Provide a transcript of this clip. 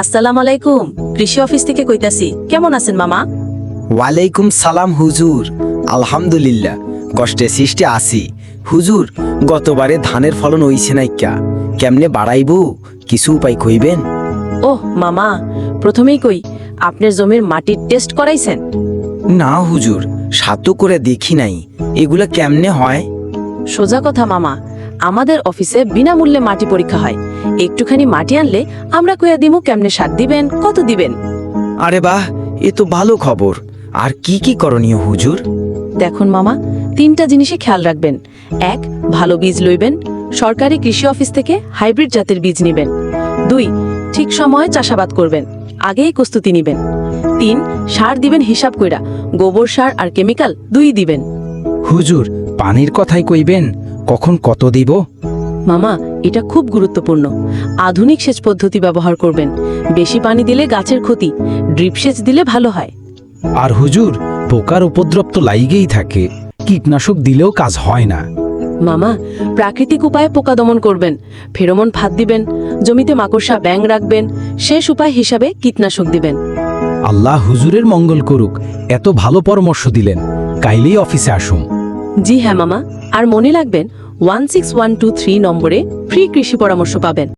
আসসালাম আলাইকুম। কৃষি অফিস থেকে কইতাছি কেমন আছেন মামা? ওয়ালাইকুম সালাম হুজুর। আলহামদুলিল্লাহ কষ্টে সৃষ্টি আসি হুজুর গতবারে ধানের ফলন হইছে নাইকা কেমনে বাড়াইবো? কিছু উপায় কইবেন? ওহ মামা প্রথমেই কই আপনার জমির মাটির টেস্ট করাইছেন? না হুজুর সাতো করে দেখি নাই। এগুলা কেমনে হয়? সোজা কথা মামা আমাদের অফিসে বিনামূল্যে মাটি পরীক্ষা হয়। একটুখানি মাটি আনলে আমরা কইয়া দিমু কেমনে সার দিবেন কত দিবেন। আরে বাহ এ তো ভালো খবর। আর কি কি করণীয় হুজুর? দেখুন মামা তিনটা জিনিসে খেয়াল রাখবেন। এক ভালো বীজ লইবেন। সরকারি কৃষি অফিস থেকে হাইব্রিড জাতের বীজ নিবেন। দুই ঠিক সময়ে চাষাবাদ করবেন। আগেই প্রস্তুতি নিবেন। তিন সার দিবেন হিসাব কইরা। গোবর সার আর কেমিক্যাল দুই দিবেন। হুজুর পানির কথাই কইবেন? কখন কত দিব? মামা এটা খুব গুরুত্বপূর্ণ। আধুনিক সেচ পদ্ধতি ব্যবহার করবেন। বেশি পানি দিলে গাছের ক্ষতি ড্রিপ সেচ দিলে ভালো হয়। আর হুজুর পোকার উপদ্রব তো লাইগেই থাকে। কীটনাশক দিলেও কাজ হয় না। মামা প্রাকৃতিক উপায়ে পোকা দমন করবেন। ফেরোমন ফাঁদ দিবেন। জমিতে মাকড়সা ব্যাং রাখবেন। শেষ উপায় হিসাবে কীটনাশক দিবেন। আল্লাহ হুজুরের মঙ্গল করুক। এত ভালো পরামর্শ দিলেন। কাইলেই অফিসে আসুন। জি হ্যাঁ মামা। আর মনে রাখবেন one six one two three নম্বরে ফ্রি কৃষি পরামর্শ পাবেন।